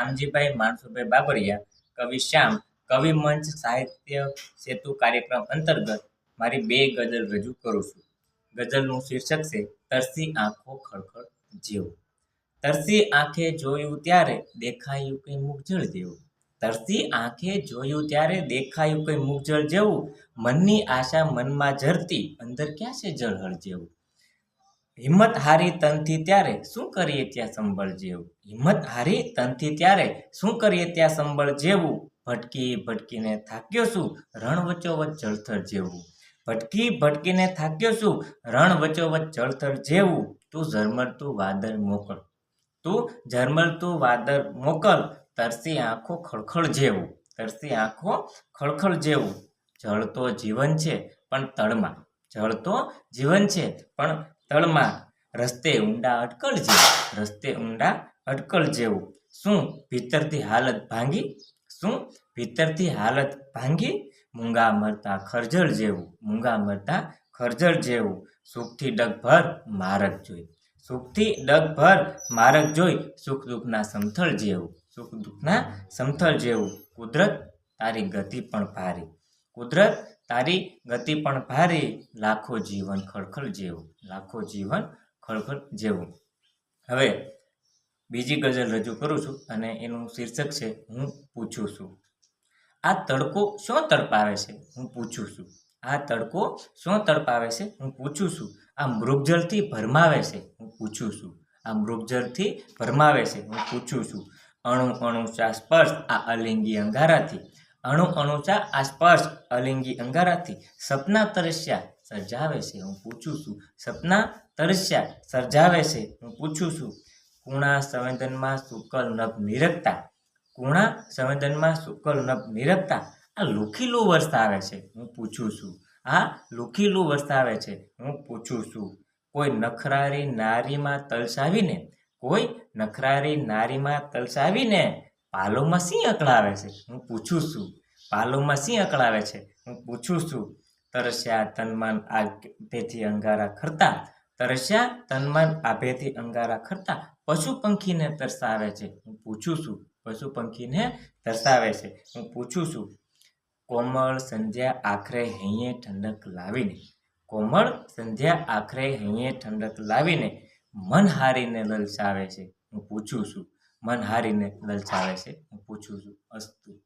શામજીભાઈ માણસુભાઈ બાબરિયા, કવિ શ્યામ, કવિ મંચ સાહિત્ય સેતુ કાર્યક્રમ અંતર્ગત મારી બે ગઝલ રજૂ કરું છું. ગઝલનું શીર્ષક છે, તરસી આંખો ખળખળ જેવું. તરસી આંખે જોયું ત્યારે દેખાયું કંઈ મુગજળ જેવું. તરસી આંખે જોયું ત્યારે દેખાયું કંઈ મુગજળ જેવું. મનની આશા મનમાં ઝરતી, અંદર ક્યાં છે જળહળ જેવું? હિંમત હારી તનથી ત્યારે શું કરીએ ત્યાં સંબળ જેવું? હિંમત હારી તનથી ત્યારે શું કરીએ ત્યાં સંબળ જેવું? ભટકી ભટકીને થાક્યો છું રણ વચ્ચોવચ જળથળ જેવું. ભટકી ભટકીને થાક્યો છું રણ વચ્ચોવચ જળથળ જેવું. તું ઝરમરતું વાદળ મોકલ તું ઝરમરતું વાદળ મોકલ. તરસી આંખો ખળખળ જેવું. તરસી આંખો ખળખળ જેવું. જળ તો જીવન છે, પણ તળમાં. જળ તો જીવન છે, પણ તળમાં રસ્તે ઊંડા અટકળ જેવું, રસ્તે ઊંડા અટકળ જેવું. શું ભીતરથી હાલત ભાંગી? શું ભીતરથી હાલત ભાંગી? મૂંગા મરતા ખરજળ જેવું, મૂંગા મરતા ખરજળ જેવું. સુખથી ડગભર મારક જોઈ. સુખથી ડગભર મારક જોઈ સુખ દુઃખના સમથળ જેવું, સુખ દુઃખના સમથળ જેવું. કુદરત તારી ગતિ પણ ભારી. કુદરત તારી ગતિ પણ ભારે, લાખો જીવન ખળખળ જેવું, લાખો જીવન ખળખળ જેવું. હવે બીજી ગઝલ રજૂ કરું છું અને એનું શીર્ષક છે, હું પૂછું છું. આ તડકો શું તડપાવે છે? હું પૂછું છું. આ તડકો શું તડપાવે છે? હું પૂછું છું. આ મૃગજળથી ભરમાવે છે? હું પૂછું છું. આ મૃગજળથી ભરમાવે છે? હું પૂછું છું. અણુ અણુ સ્પર્શ આ અલિંગી અંગારાથી અણુ અણુચા આ અલિંગી અંગારાથી સપના તરસ્યા સર્જાવે છે. હું પૂછું છું, સપના તરસ્યા સર્જાવે છે? હું પૂછું છું. કુણા સંવેદનમાં શુકલ નભ નિરખતા. કુણા સંવેદનમાં શુકલ નભ નિરખતા. આ લુખીલું વરસાવે છે. હું પૂછું છું. આ લુખીલું વરસાવે છે. હું પૂછું છું. કોઈ નખરારી નારીમાં તલસાવીને? કોઈ નખરારી નારીમાં તલસાવીને? પાલોમાં શી અકળાવે છે? હું પૂછું છું. પાલોમાં શી અકળાવે છે? હું પૂછું છું. તરસ્યા તનમન આભેથી અંગારા ખરતા. તરસ્યા તનમાન આભેથી અંગારા ખરતા. પશુ પંખીને તરસાવે છે? હું પૂછું છું. પશુ પંખીને તરસાવે છે? હું પૂછું છું. કોમળ સંધ્યા આખરે હૈયે ઠંડક લાવીને. કોમળ સંધ્યા આખરે હૈયે ઠંડક લાવીને મન હારીને લલચાવે છે? હું પૂછું છું. મન હારીને લલચાવે છે. હું પૂછું છું અસ્તુ